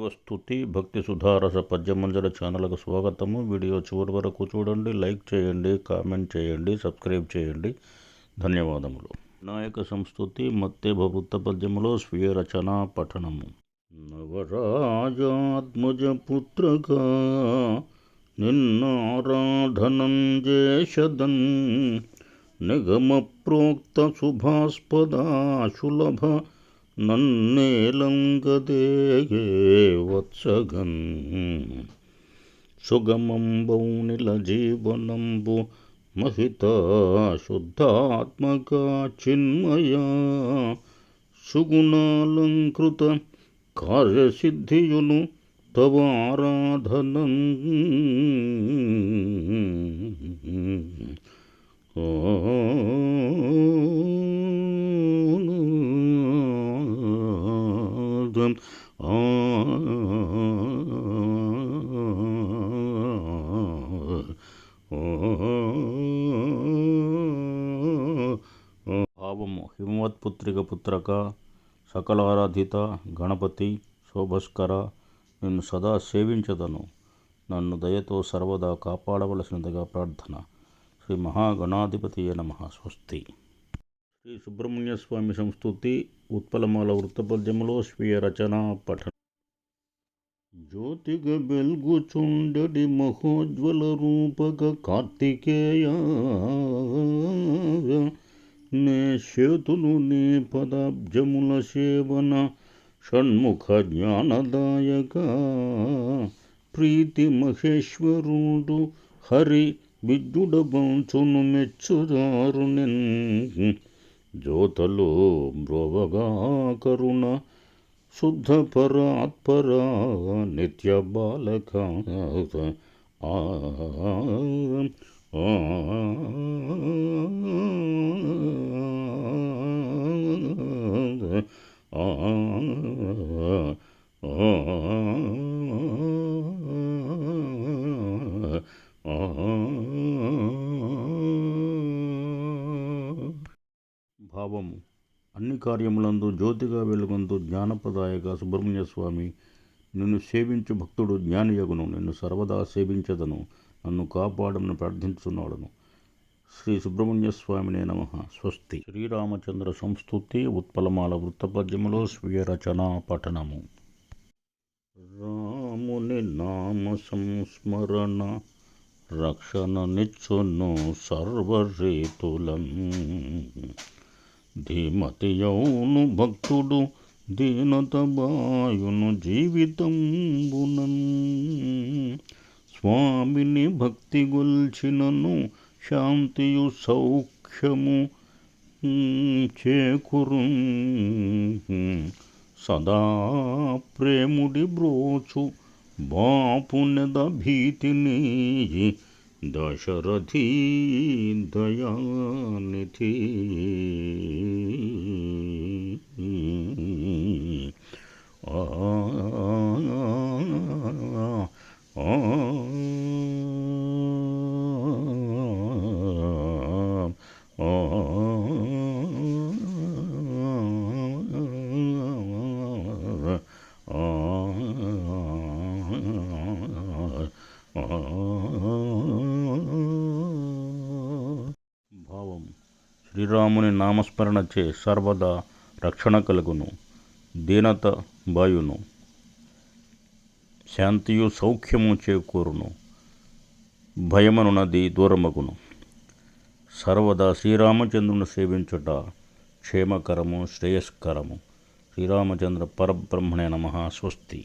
శివస్థుతి భక్తి సుధారస పద్యమంజర ఛానల్కు స్వాగతము. వీడియో చివరి వరకు చూడండి లైక్ చేయండి కామెంట్ చేయండి సబ్స్క్రైబ్ చేయండి. ధన్యవాదములు. వినాయక సంస్థుతి మత్తే భభుత్త పద్యములో స్వీయ రచన పఠనము. నవరాజాత్మజ పుత్రగా నిన్నారాధనం చేషదన్ నిగమ ప్రోక్త శుభాస్పదాశులభ నన్నేలంగదే వత్సగన్ సుగమంబౌ నిల జీవనంబు మహిత శుద్ధాత్మక చిన్మయ. సుగుణాలంకృత కార్యసిద్ధియును తవ ఆరాధనం భావము హిమవత్పుత్రిక పుత్రక సకలారాధిత గణపతి శోభస్కర నిన్ను సదా సేవించదను నన్ను దయతో సర్వదా కాపాడవలసినదిగా ప్రార్థన శ్రీ మహాగణాధిపతి నమ స్వస్తి శ్రీ సుబ్రహ్మణ్య స్వామి సంస్థుతి ఉత్పలమాల వృత్తపద్యములో స్వీయ రచన పఠనం. జ్యోతిగ వెల్గుచుండడి మహోజ్వల రూపక కార్తికేయ నే చేతులు నే పదాబ్జముల సేవన షణ్ముఖ జ్ఞానదాయక ప్రీతి మహేశ్వరుడు హరి విద్యుడబంచును మెచ్చుదారు జ్యోతలో బ్రోవగా కరుణ శుద్ధ పరాత్పర నిత్య బాలక ఆ ఆ అన్ని కార్యములందు జ్యోతిగా వెలుగొందు జ్ఞానప్రదాయక సుబ్రహ్మణ్య స్వామి నిన్ను సేవించు భక్తుడు జ్ఞానియగును. నిన్ను సర్వదా సేవించదను. నన్ను కాపాడమని ప్రార్థించున్నాడను శ్రీ సుబ్రహ్మణ్య స్వామినే నమ. స్వస్తి. శ్రీరామచంద్ర సంస్థుతి ఉత్పలమాల వృత్తపద్యములో స్వీయ రచనా పఠనము. రాముని నామ సంస్మరణ రక్షణ నిచ్చును సర్వరీతులం. ధీమతియౌను భక్తుడు దీనత బాయును జీవితంబునన్. స్వామిని భక్తి గొల్చినను శాంతియు సౌఖ్యము చేకురు సదా ప్రేముడి బ్రోచు బాపునెద భీతిని দশরথী দয়ানিধি অ భావం. శ్రీరాముని నామస్మరణచే సర్వదా రక్షణ కలుగును. దీనత బాయును. శాంతియు సౌఖ్యము చేకూరును. భయమనున్నది దూరమగును. సర్వదా శ్రీరామచంద్రుని సేవించుట క్షేమకరము శ్రేయస్కరము. శ్రీరామచంద్ర పరబ్రహ్మణే నమ. స్వస్తి.